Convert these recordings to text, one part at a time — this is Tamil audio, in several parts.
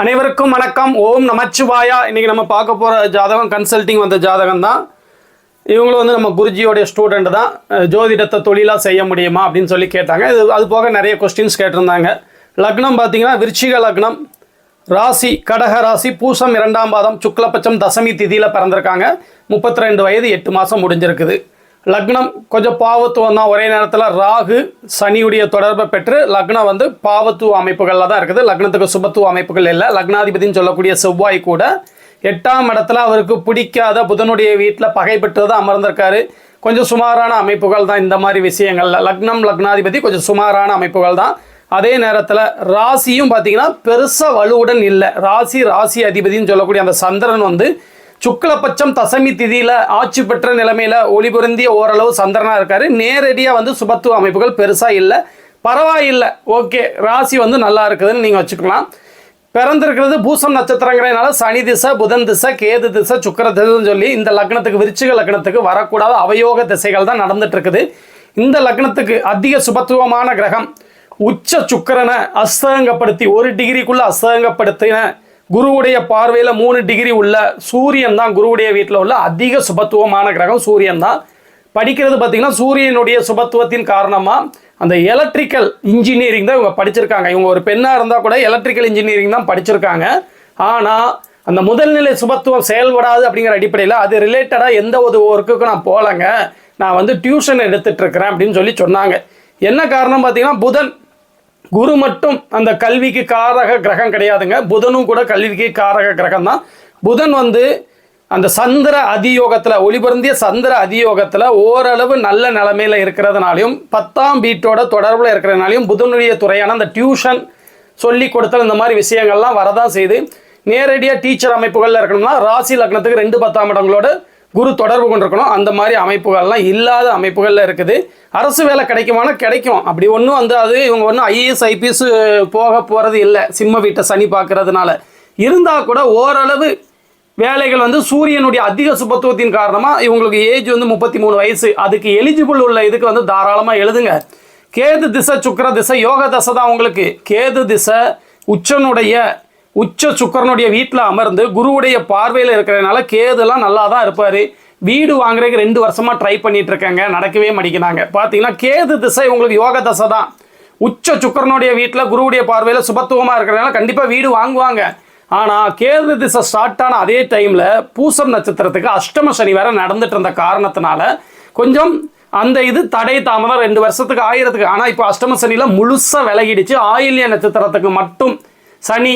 அனைவருக்கும் வணக்கம். ஓம் நமச்சிவாயா. இன்னைக்கு நம்ம பார்க்க போகிற ஜாதகம் கன்சல்டிங் வந்த ஜாதகம் தான். இவங்களும் வந்து நம்ம குருஜியோடைய ஸ்டூடெண்ட் தான். ஜோதிடத்தை தொழிலாக செய்ய முடியுமா அப்படின்னு சொல்லி கேட்டாங்க. இது அது போக நிறைய கொஸ்டின்ஸ் கேட்டிருந்தாங்க. லக்னம் பார்த்தீங்கன்னா விருச்சிக லக்னம் ராசி கடக ராசி பூசம் இரண்டாம் பாதம் சுக்லபட்சம் தசமி திதியில் பிறந்திருக்காங்க. முப்பத்தி ரெண்டு வயது எட்டு மாதம் முடிஞ்சிருக்குது. லக்னம் கொஞ்சம் பாவத்துவம் தான். ஒரே நேரத்தில் ராகு சனியுடைய தொடர்பை பெற்று லக்னம் வந்து பாவத்துவ அமைப்புகளில் தான் இருக்குது. லக்னத்துக்கு சுபத்துவ அமைப்புகள் இல்லை. லக்னாதிபதினு சொல்லக்கூடிய செவ்வாய் கூட எட்டாம் இடத்துல அவருக்கு பிடிக்காத புதனுடைய வீட்டில் பகை தான் அமர்ந்திருக்காரு. கொஞ்சம் சுமாரான அமைப்புகள் தான் இந்த மாதிரி விஷயங்கள்ல. லக்னம் லக்னாதிபதி கொஞ்சம் சுமாரான அமைப்புகள் தான். அதே நேரத்தில் ராசியும் பார்த்தீங்கன்னா பெருசாக வலுவுடன் இல்லை. ராசி ராசி அதிபதினு சொல்லக்கூடிய அந்த சந்திரன் வந்து சுக்லபட்சம் தசமி திதியில் ஆட்சி பெற்ற நிலைமையில் ஒளிபுருந்திய ஓரளவு சந்திரனாக இருக்காரு. நேரடியாக வந்து சுபத்துவ அமைப்புகள் பெருசாக இல்லை. பரவாயில்லை. ஓகே. ராசி வந்து நல்லா இருக்குதுன்னு நீங்கள் வச்சுக்கலாம். பிறந்திருக்கிறது பூசம் நட்சத்திரங்கிறதுனால சனி திசை புதன் திசை கேது திசை சுக்கர திசைன்னு சொல்லி இந்த லக்னத்துக்கு விருச்சிக லக்னத்துக்கு வரக்கூடாத அவயோக திசைகள் தான் நடந்துட்டு இருக்குது இந்த லக்னத்துக்கு அதிக சுபத்துவமான கிரகம் உச்ச சுக்கிரனை அஸ்தகங்கப்படுத்தி ஒரு டிகிரிக்குள்ள அஸ்தகங்கப்படுத்தின குருவுடைய பார்வையில் மூணு டிகிரி உள்ள சூரியன் தான் குருவுடைய வீட்டில் உள்ள அதிக சுபத்துவமான கிரகம் சூரியன் தான். படிக்கிறது பார்த்தீங்கன்னா சூரியனுடைய சுபத்துவத்தின் காரணமாக அந்த எலக்ட்ரிக்கல் இன்ஜினியரிங் தான் இவங்க படிச்சிருக்காங்க. இவங்க ஒரு பெண்ணாக இருந்தால் கூட எலக்ட்ரிக்கல் இன்ஜினியரிங் தான் படிச்சிருக்காங்க. ஆனால் அந்த முதல்நிலை சுபத்துவம் செயல்படாது அப்படிங்கிற அடிப்படையில் அது ரிலேட்டடாக எந்த ஒரு ஒர்க்குக்கும் நான் போகலைங்க. நான் வந்து டியூஷன் எடுத்துகிட்ருக்கிறேன் அப்படின்னு சொல்லி சொன்னாங்க. என்ன காரணம் பார்த்தீங்கன்னா புதன் குரு மட்டும் அந்த கல்விக்கு காரக கிரகம் கிடையாதுங்க. புதனும் கூட கல்விக்கு காரக கிரகம் தான் புதன் வந்து அந்த சந்திர அதியோகத்தில் ஒளிபருந்திய சந்திர அதியோகத்தில் ஓரளவு நல்ல நிலமையில் இருக்கிறதுனாலையும் பத்தாம் வீட்டோட தொடர்பில் இருக்கிறதுனாலையும் புதனுடைய துறையான அந்த டியூஷன் சொல்லி கொடுத்தல் இந்த மாதிரி விஷயங்கள்லாம் வரதான் செய்யுது. நேரடியாக டீச்சர் அமைப்புகளில் இருக்கணும்னா ராசி லக்னத்துக்கு ரெண்டு பத்தாம் இடங்களோட குரு தொடர்பு கொண்டிருக்கணும். அந்த மாதிரி அமைப்புகள்லாம் இல்லாத அமைப்புகளில் இருக்குது. அரசு வேலை கிடைக்குமானா கிடைக்கும். அப்படி ஒன்றும் வந்து அது இவங்க ஒன்றும் ஐஏஎஸ் ஐபிஎஸ் போக போகிறது இல்லை. சிம்ம வீட்டை சனி பார்க்கறதுனால. இருந்தால் கூட ஓரளவு வேலைகள் வந்து சூரியனுடைய அதிக சுபத்துவத்தின் காரணமாக இவங்களுக்கு ஏஜ் வந்து முப்பத்தி மூணு வயசு. அதுக்கு எலிஜிபிள் உள்ள இதுக்கு வந்து தாராளமாக எழுதுங்க. கேது திசை சுக்கர திசை யோக தசை தான் உங்களுக்கு. கேது திசை உச்சனுடைய உச்ச சுக்கரனுடைய வீட்டில் அமர்ந்து குருவுடைய பார்வையில் இருக்கிறதுனால கேதுலாம் நல்லா தான் இருப்பார். வீடு வாங்குறதுக்கு ரெண்டு வருஷமாக ட்ரை பண்ணிட்டு இருக்காங்க. நடக்கவே மாட்டேங்கிறாங்க. பார்த்தீங்கன்னா கேது திசை உங்களுக்கு யோக தசை தான். உச்ச சுக்கரனுடைய வீட்டில் குருவுடைய பார்வையில் சுபத்துவமாக இருக்கிறதுனால கண்டிப்பாக வீடு வாங்குவாங்க. ஆனால் கேது திசை ஸ்டார்ட் ஆன அதே டைமில் பூசம் நட்சத்திரத்துக்கு அஷ்டம சனி வேற நடந்துட்டு இருந்த காரணத்தினால கொஞ்சம் அந்த இது தடை தாமதம் ரெண்டு வருஷத்துக்கு ஆயிரத்துக்கு. ஆனால் இப்போ அஷ்டம சனியில் முழுசாக விலகிடுச்சு. ஆயில்ய நட்சத்திரத்துக்கு மட்டும் சனி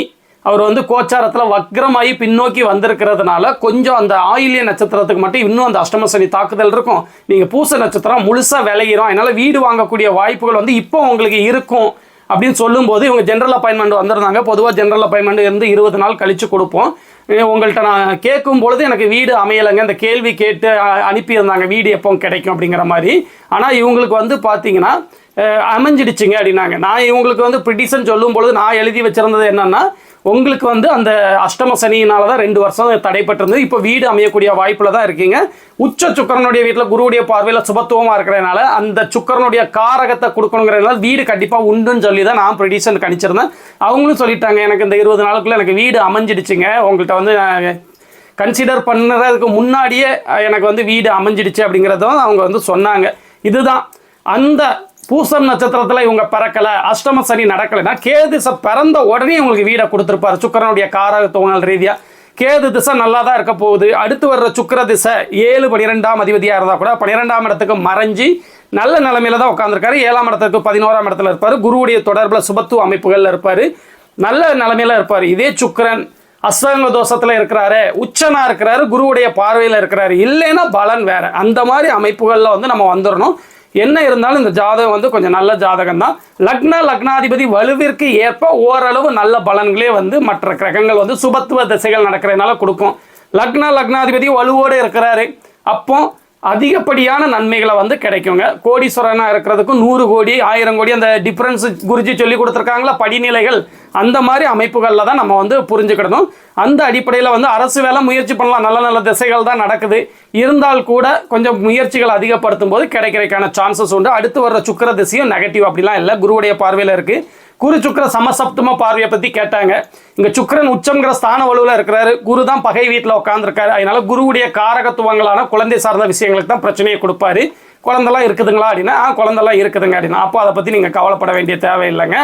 அவர் வந்து கோச்சாரத்தில் வக்ரமாகி பின்னோக்கி வந்திருக்கிறதுனால கொஞ்சம் அந்த ஆயிலிய நட்சத்திரத்துக்கு மட்டும் இன்னும் அந்த அஷ்டம சனி தாக்குதல் இருக்கும். நீங்கள் பூச நட்சத்திரம் முழுசாக விளையிறோம். அதனால் வீடு வாங்கக்கூடிய வாய்ப்புகள் வந்து இப்போ உங்களுக்கு இருக்கும் அப்படின்னு சொல்லும்போது இவங்க ஜென்ரல் அப்பாயின்மெண்ட் வந்திருந்தாங்க. பொதுவாக ஜென்ரல் அப்பாயின்மெண்ட் இருந்து இருபது நாள் கழித்து கொடுப்போம். உங்கள்கிட்ட நான் கேட்கும் பொழுது எனக்கு வீடு அமையலைங்க. இந்த கேள்வி கேட்டு அனுப்பியிருந்தாங்க. வீடு எப்போ கிடைக்கும் அப்படிங்கிற மாதிரி. ஆனால் இவங்களுக்கு வந்து பார்த்தீங்கன்னா அமைஞ்சிடுச்சுங்க அப்படின்னாங்க. நான் இவங்களுக்கு வந்து பிரிட்டிஷன் சொல்லும் பொழுது நான் எழுதி வச்சிருந்தது என்னன்னா உங்களுக்கு வந்து அந்த அஷ்டம சனியினால தான் ரெண்டு வருஷம் தடைப்பட்டிருந்தது. இப்போ வீடு அமையக்கூடிய வாய்ப்பில் தான் இருக்கீங்க. உச்ச சுக்கரனுடைய வீட்டில் குருவுடைய பார்வையில் சுபத்துவமாக இருக்கிறதுனால அந்த சுக்கரனுடைய காரகத்தை கொடுக்கணுங்கிறதுனால வீடு கண்டிப்பாக உண்டுன்னு சொல்லி தான் நான் ப்ரிடிஷன் கணிச்சிருந்தேன். அவங்களும் சொல்லிட்டாங்க எனக்கு இந்த இருபது நாளுக்குள்ள எனக்கு வீடு அமைஞ்சிடுச்சுங்க. உங்கள்கிட்ட வந்து நான் கன்சிடர் பண்ணுறதுக்கு முன்னாடியே எனக்கு வந்து வீடு அமைஞ்சிடுச்சு அப்படிங்கிறதும் அவங்க வந்து சொன்னாங்க. இதுதான் அந்த பூசம் நட்சத்திரத்தில் இவங்க பிறக்கலை அஷ்டம சனி நடக்கலைன்னா கேது திசை பிறந்த உடனே இவங்களுக்கு வீடை கொடுத்துருப்பாரு. சுக்கரனுடைய காரகத்துவங்கள் ரீதியாக கேது திசை நல்லா தான் இருக்க போகுது. அடுத்து வர்ற சுக்கர திசை ஏழு பன்னிரெண்டாம் அதிபதியாக இருந்தால் கூட பன்னிரெண்டாம் இடத்துக்கு மறைஞ்சி நல்ல நிலைமையில தான் உட்காந்துருக்காரு ஏழாம் இடத்துக்கு பதினோராம் இடத்துல இருப்பார். குருவுடைய தொடர்பில் சுபத்துவ அமைப்புகளில் இருப்பார். நல்ல நிலைமையில இருப்பார். இதே சுக்கிரன் அஸ்தங்க தோஷத்தில் இருக்கிறாரு. உச்சனா இருக்கிறாரு. குருவுடைய பார்வையில் இருக்கிறாரு. இல்லைன்னா பலன் வேற. அந்த மாதிரி அமைப்புகளில் வந்து நம்ம வந்துடணும் என்ன இருந்தாலும் இந்த ஜாதகம் வந்து கொஞ்சம் நல்ல ஜாதகம் தான் லக்ன லக்னாதிபதி வலுவிற்கு ஏற்ப ஓரளவு நல்ல பலன்களே வந்து மற்ற கிரகங்கள் வந்து சுபத்துவ திசைகள் நடக்கிறதுனால கொடுக்கும். லக்ன லக்னாதிபதி வலுவோடு இருக்கிறாரு. அப்போ அதிகப்படியான நன்மைகளை வந்து கிடைக்குங்க. கோடீஸ்வரனாக இருக்கிறதுக்கும் நூறு கோடி ஆயிரம் கோடி அந்த டிஃப்ரென்ஸ் குருஜி சொல்லி கொடுத்துருக்காங்களா? படிநிலைகள். அந்த மாதிரி அமைப்புகளில் தான் நம்ம வந்து புரிஞ்சுக்கிடணும். அந்த அடிப்படையில் வந்து அரசு வேலை முயற்சி பண்ணலாம். நல்ல நல்ல திசைகள் தான் நடக்குது. இருந்தால் கூட கொஞ்சம் முயற்சிகள் அதிகப்படுத்தும் போது கிடைக்கிறதுக்கான சான்சஸ் உண்டு. அடுத்து வர்ற சுக்கிர திசையும் நெகட்டிவ் அப்படிலாம் இல்லை. குருவுடைய பார்வையில் இருக்குது குரு சுக்கிர சமசப்தம பார்வையை பற்றி கேட்டாங்க. இங்கே சுக்கிரன் உச்சம்ங்கிற ஸ்தான வலுவில் இருக்கிறாரு. குரு தான் பகை வீட்டில் உட்காந்துருக்காரு அதனால குருவுடைய காரகத்துவங்களான குழந்தை சார்ந்த விஷயங்களுக்கு தான் பிரச்சனையை கொடுப்பாரு. குழந்தெல்லாம் இருக்குதுங்களா அப்படின்னா ஆ குழந்தெல்லாம் இருக்குதுங்க அப்படின்னா அப்போ அதை பற்றி நீங்கள் கவலைப்பட வேண்டிய தேவையில்லைங்க.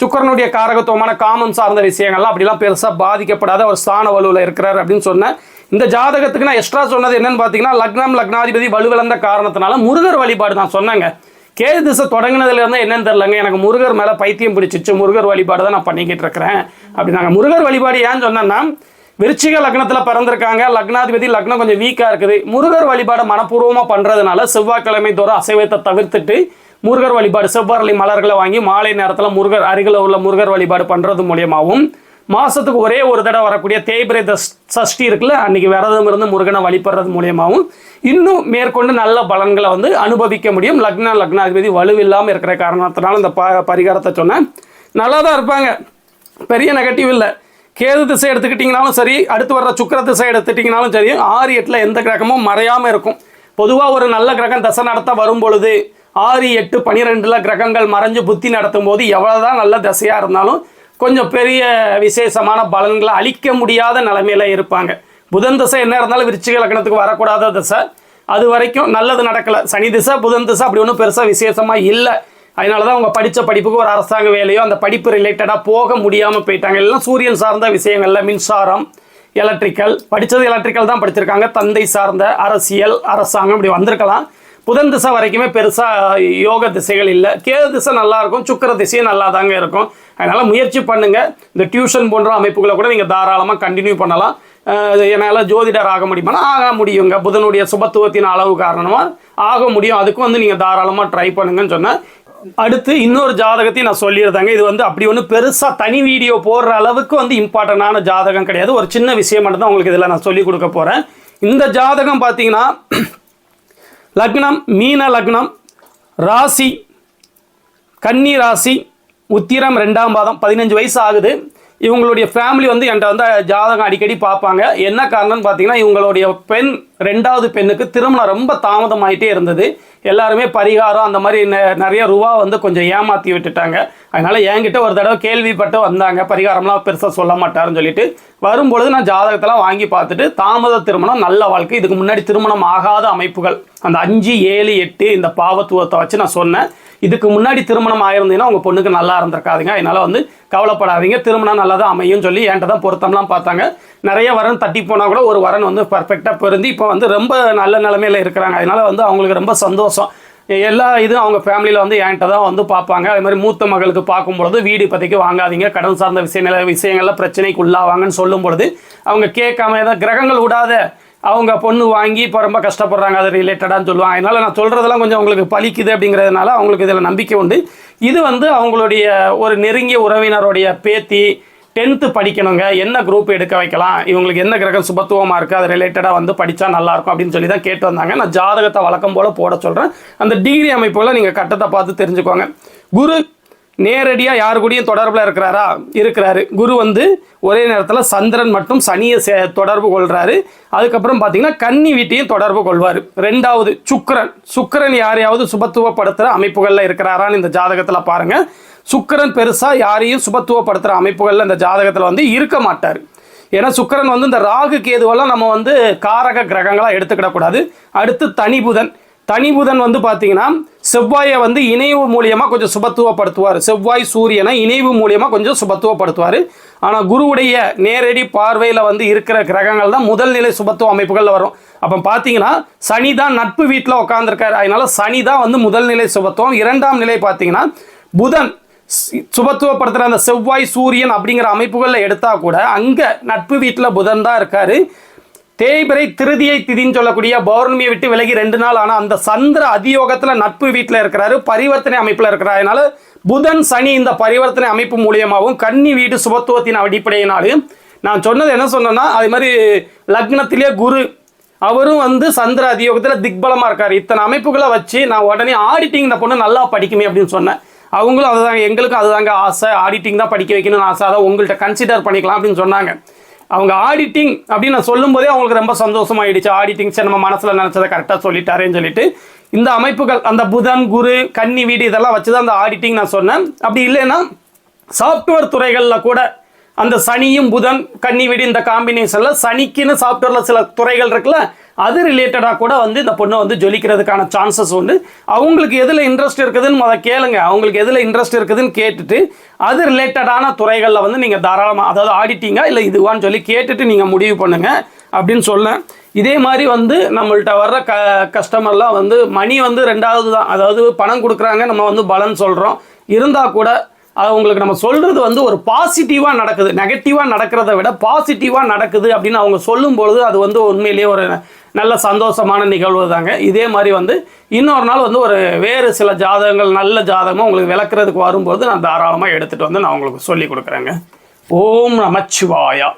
சுக்கரனுடைய காரகத்துவமான காமம் சார்ந்த விஷயங்கள்லாம் அப்படிலாம் பெருசாக பாதிக்கப்படாத ஒரு ஸ்தான வலுவில் இருக்கிறார் அப்படின்னு சொன்னேன். இந்த ஜாதகத்துக்கு நான் எக்ஸ்ட்ரா சொன்னது என்னன்னு பார்த்தீங்கன்னா லக்னம் லக்னாதிபதி வலுவிழந்த காரணத்தினால முருகர் வழிபாடு நான் சொன்னேங்க. கேது திசை தொடங்கினதுலேருந்து என்னென்னு என்னன்னு எனக்கு முருகர் மேலே பைத்தியம் பிடிச்சிச்சு முருகர் வழிபாடு தான் நான் பண்ணிக்கிட்டு இருக்கிறேன். அப்படின்னாங்க. முருகர் வழிபாடு ஏன்னு சொன்னேன்னா விருச்சிக லக்னத்தில் பிறந்திருக்காங்க. லக்னாதிபதி லக்னம் கொஞ்சம் வீக்காக இருக்குது. முருகர் வழிபாடை மனப்பூர்வமாக பண்ணுறதுனால செவ்வாய்க்கிழமை தோறும் அசைவத்தை தவிர்த்துட்டு முருகர் வழிபாடு செவ்வாறலி மலர்களை வாங்கி மாலை நேரத்தில் முருகர் அருகில் உள்ள முருகர் வழிபாடு பண்ணுறது மூலியமாகவும் மாதத்துக்கு ஒரே ஒரு தடவை வரக்கூடிய தேய்பிரை சஷ்டி இருக்குல்ல அன்னைக்கு விரதம் இருந்து முருகனை வழிபடுறது மூலியமாகவும் இன்னும் மேற்கொண்டு நல்ல பலன்களை வந்து அனுபவிக்க முடியும். லக்ன லக்னாதிபதி வலுவில்லாமல் இருக்கிற காரணத்தினால இந்த ப பரிகாரத்தை சொன்னேன். நல்லா தான் இருப்பாங்க. பெரிய நெகட்டிவ் இல்லை. கேது திசை எடுத்துக்கிட்டிங்கனாலும் சரி அடுத்து வர்ற சுக்கிர திசை எடுத்துட்டிங்கனாலும் சரி ஆறு எட்டில் எந்த கிரகமும் மறையாமல் இருக்கும். பொதுவாக ஒரு நல்ல கிரகம் தசை நடத்த வரும் பொழுது ஆறு எட்டு பனிரெண்டில் கிரகங்கள் மறைஞ்சு புத்தி நடத்தும் போது எவ்வளோதான் நல்ல திசையாக இருந்தாலும் கொஞ்சம் பெரிய விசேஷமான பலன்களை அழிக்க முடியாத நிலைமையில இருப்பாங்க. புதன் திசை என்ன இருந்தாலும் விருச்சிக லக்னத்துக்கு வரக்கூடாத திசை. அது வரைக்கும் நல்லது நடக்கலை. சனி திசை புதன் திசை அப்படி ஒன்றும் பெருசாக விசேஷமாக இல்லை. அதனால தான் அவங்க படித்த படிப்புக்கு ஒரு அரசாங்க வேலையோ அந்த படிப்பு ரிலேட்டடாக போக முடியாமல் போயிட்டாங்க. எல்லாம் சூரியன் சார்ந்த விஷயங்களில் மின்சாரம் எலக்ட்ரிக்கல் படித்தது எலக்ட்ரிக்கல் தான் படிச்சிருக்காங்க. தந்தை சார்ந்த அரசியல் அரசாங்கம் இப்படி வந்திருக்கலாம். புதன் திசை வரைக்குமே பெருசாக யோக திசைகள் இல்லை. கேது திசை நல்லா இருக்கும். திசையும் நல்லா தாங்க இருக்கும். அதனால் முயற்சி பண்ணுங்கள் இந்த டியூஷன் போன்ற அமைப்புகளை கூட நீங்கள் தாராளமாக கண்டினியூ பண்ணலாம். என்னால் ஜோதிடர் ஆக முடியுமானா ஆக முடியுங்க. புதனுடைய சுபத்துவத்தின் அளவு காரணமாக ஆக முடியும். அதுக்கும் வந்து நீங்கள் தாராளமாக ட்ரை பண்ணுங்கன்னு சொன்னேன் அடுத்து இன்னொரு ஜாதகத்தையும் நான் சொல்லியிருந்தாங்க. இது வந்து அப்படி ஒன்று பெருசாக தனி வீடியோ போடுற அளவுக்கு வந்து இம்பார்ட்டண்டான ஜாதகம் கிடையாது. ஒரு சின்ன விஷயம் மட்டும் தான் உங்களுக்கு இதில் நான் சொல்லிக் கொடுக்க போகிறேன் இந்த ஜாதகம் பார்த்தீங்கன்னா லக்னம் மீன லக்னம் ராசி கன்னி ராசி உத்திரம் ரெண்டாம் பாதம் பதினஞ்சு வயசு ஆகுது. இவங்களுடைய ஃபேமிலி வந்து என்கிட்ட வந்து ஜாதகம் அடிக்கடி பார்ப்பாங்க. என்ன காரணம்னு பார்த்தீங்கன்னா இவங்களுடைய பெண் ரெண்டாவது பெண்ணுக்கு திருமணம் ரொம்ப தாமதமாயிட்டே இருந்தது. எல்லாருமே பரிகாரம் அந்த மாதிரி நெ- நிறைய ரூபா வந்து கொஞ்சம் ஏமாற்றி விட்டுட்டாங்க. அதனால் என்கிட்ட ஒரு தடவை கேள்விப்பட்டு வந்தாங்க. பரிகாரம்லாம் பெருசாக சொல்ல மாட்டாருன்னு சொல்லிட்டு. வரும்பொழுது நான் ஜாதகத்தெல்லாம் வாங்கி பார்த்துட்டு தாமத திருமணம் நல்ல வாழ்க்கை இதுக்கு முன்னாடி திருமணம் ஆகாத அமைப்புகள். அந்த அஞ்சு ஏழு எட்டு இந்த பாவத்துவத்தை வச்சு நான் சொன்னேன். இதுக்கு முன்னாடி திருமணம் ஆயிருந்தீங்கன்னா உங்கள் பொண்ணுக்கு நல்லா இருந்திருக்காதுங்க. அதனால் வந்து கவலைப்படாதீங்க. திருமணம் நல்லா தான் அமையும் சொல்லி என்கிட்ட தான் பொருத்தம்லாம் பார்த்தாங்க. நிறைய வரன் தட்டி போனால் கூட ஒரு வரன் வந்து பர்ஃபெக்டாக பொருந்தி இப்போ வந்து ரொம்ப நல்ல நிலமையில் இருக்கிறாங்க. அதனால வந்து அவங்களுக்கு ரொம்ப சந்தோஷம். எல்லா இதுவும் அவங்க ஃபேமிலியில் வந்து என்கிட்ட தான் வந்து பார்ப்பாங்க. அதே மாதிரி மூத்த மகளுக்கு பார்க்கும்பொழுது வீடு இப்போதைக்கு வாங்காதீங்க. கடன் சார்ந்த விஷயங்கள விஷயங்கள்ல பிரச்சனைக்கு உள்ளாவாங்கன்னு சொல்லும் பொழுது அவங்க கேட்காம ஏதாவது கிரகங்கள் விடாத அவங்க பொண்ணு வாங்கி இப்போ ரொம்ப கஷ்டப்படுறாங்க அது ரிலேட்டடான்னு சொல்லுவாங்க. அதனால நான் சொல்கிறதெல்லாம் கொஞ்சம் அவங்களுக்கு பலிக்குது அப்படிங்கிறதுனால அவங்களுக்கு இதில் நம்பிக்கை உண்டு. இது வந்து அவங்களுடைய ஒரு நெருங்கிய உறவினருடைய பேத்தி டென்த்து படிக்கணுங்க. என்ன குரூப் எடுக்க வைக்கலாம்? இவங்களுக்கு என்ன கிரகம் சுபத்துவமாக இருக்குது அது ரிலேட்டடாக வந்து படித்தா நல்லாயிருக்கும் அப்படின்னு சொல்லி தான் கேட்டு வந்தாங்க. நான் ஜாதகத்தை வழக்கம் போல் போட சொல்கிறேன் அந்த டிகிரி அமைப்புகளை நீங்கள் கட்டத்தை பார்த்து தெரிஞ்சுக்கோங்க. குரு நேரடியாக யாரு கூடயும் தொடர்பில் இருக்கிறாரா? இருக்கிறாரு. குரு வந்து ஒரே நேரத்தில் சந்திரன் மற்றும் சனியை சே தொடர்பு கொள்கிறாரு அதுக்கப்புறம் பார்த்தீங்கன்னா கன்னி வீட்டையும் தொடர்பு கொள்வார். ரெண்டாவது சுக்கிரன். சுக்கிரன் யாரையாவது சுபத்துவப்படுத்துகிற அமைப்புகளில் இருக்கிறாரான்னு இந்த ஜாதகத்தில் பாருங்கள் சுக்கரன் பெருசாக யாரையும் சுபத்துவப்படுத்துகிற அமைப்புகளில் இந்த ஜாதகத்தில் வந்து இருக்க மாட்டார். ஏன்னா சுக்கிரன் வந்து இந்த ராகு கேதுவெல்லாம் நம்ம வந்து காரக கிரகங்களாக எடுத்துக்கிடக்கூடாது. அடுத்து தனி புதன் தனி புதன் வந்து பார்த்தீங்கன்னா செவ்வாயை வந்து இணைவு மூலியமாக கொஞ்சம் சுபத்துவப்படுத்துவார். செவ்வாய் சூரியனை இணைவு மூலியமாக கொஞ்சம் சுபத்துவப்படுத்துவார். ஆனால் குருவுடைய நேரடி பார்வையில் வந்து இருக்கிற கிரகங்கள் தான் முதல் நிலை சுபத்துவ அமைப்புகளில் வரும். அப்போ பார்த்தீங்கன்னா சனி தான் நட்பு வீட்டில் உட்காந்துருக்காரு அதனால சனி தான் வந்து முதல் நிலை சுபத்துவம். இரண்டாம் நிலை பார்த்தீங்கன்னா புதன் சுபத்துவப்படுத்துகிற அந்த செவ்வாய் சூரியன் அப்படிங்கிற அமைப்புகளில் எடுத்தால் கூட அங்கே நட்பு வீட்டில் புதன் தான் இருக்காரு. தேய்பிரை திருதியை திதின்னு சொல்லக்கூடிய பௌர்ணமியை விட்டு விலகி ரெண்டு நாள் ஆனால் அந்த சந்திர அதியோகத்தில் நட்பு வீட்டில் இருக்கிறாரு பரிவர்த்தனை அமைப்பில் இருக்கிறார். அதனால புதன் சனி இந்த பரிவர்த்தனை அமைப்பு மூலியமாகவும் கன்னி வீடு சுபத்துவத்தின் அடிப்படையினாலும் நான் சொன்னது என்ன சொன்னேன்னா அது மாதிரி லக்னத்திலே குரு அவரும் வந்து சந்திர அதியோகத்தில் திக்பலமாக இருக்கார். இத்தனை அமைப்புகளை வச்சு நான் உடனே ஆடிட்டிங் இந்த பொண்ணு நல்லா படிக்குமே அப்படின்னு சொன்னேன். அவங்களும் அதுதாங்க எங்களுக்கும் அதுதாங்க ஆசை. ஆடிட்டிங் தான் படிக்க வைக்கணும்னு ஆசை. அதை உங்கள்கிட்ட கன்சிடர் பண்ணிக்கலாம் அப்படின்னு சொன்னாங்க. அவங்க ஆடிட்டிங் அப்படின்னு நான் சொல்லும்போதே அவங்களுக்கு ரொம்ப சந்தோஷமாயிடுச்சு. ஆடிட்டிங் சரி நம்ம மனசில் நினச்சதை கரெக்டாக சொல்லிட்டாரேன்னு சொல்லிட்டு இந்த அமைப்புகள் அந்த புதன் குரு கன்னி வீடு இதெல்லாம் வச்சு தான் அந்த ஆடிட்டிங் நான் சொன்னேன். அப்படி இல்லைன்னா சாஃப்ட்வேர் துறைகளில் கூட அந்த சனியும் புதன் கன்னி வீடு இந்த காம்பினேஷனில் சனிக்குன்னு சாஃப்ட்வேரில் சில துறைகள் இருக்குல்ல அது ரிலேட்டடாக கூட வந்து இந்த பொண்ணை வந்து ஜொலிக்கிறதுக்கான சான்சஸ் உண்டு. அவங்களுக்கு எதில் இன்ட்ரெஸ்ட் இருக்குதுன்னு முத கேளுங்க. அவங்களுக்கு எதில் இன்ட்ரெஸ்ட் இருக்குதுன்னு கேட்டுட்டு அது ரிலேட்டடான துறைகளில் வந்து நீங்கள் தாராளமாக அதாவது ஆடிட்டிங்கா இல்லை இதுவான்னு சொல்லி கேட்டுட்டு நீங்கள் முடிவு பண்ணுங்கள் அப்படின்னு சொல்லேன் இதே மாதிரி வந்து நம்மள்கிட்ட வர்ற க கஸ்டமர்லாம் வந்து மணி வந்து ரெண்டாவது தான். அதாவது பணம் கொடுக்குறாங்க நம்ம வந்து பலன் சொல்கிறோம் இருந்தால் கூட உங்களுக்கு நம்ம சொல்கிறது வந்து ஒரு பாசிட்டிவாக நடக்குது. நெகட்டிவாக நடக்கிறத விட பாசிட்டிவாக நடக்குது அப்படின்னு அவங்க சொல்லும் பொழுது அது வந்து உண்மையிலேயே ஒரு நல்ல சந்தோஷமான நிகழ்வு தாங்க. இதே மாதிரி வந்து இன்னொரு நாள் வந்து ஒரு வேறு சில ஜாதகங்கள் நல்ல ஜாதகமாக உங்களுக்கு விளக்குறதுக்கு வரும்போது நான் தாராளமாக எடுத்துகிட்டு வந்து நான் உங்களுக்கு சொல்லி கொடுக்குறேங்க. ஓம் நமச்சிவாயா.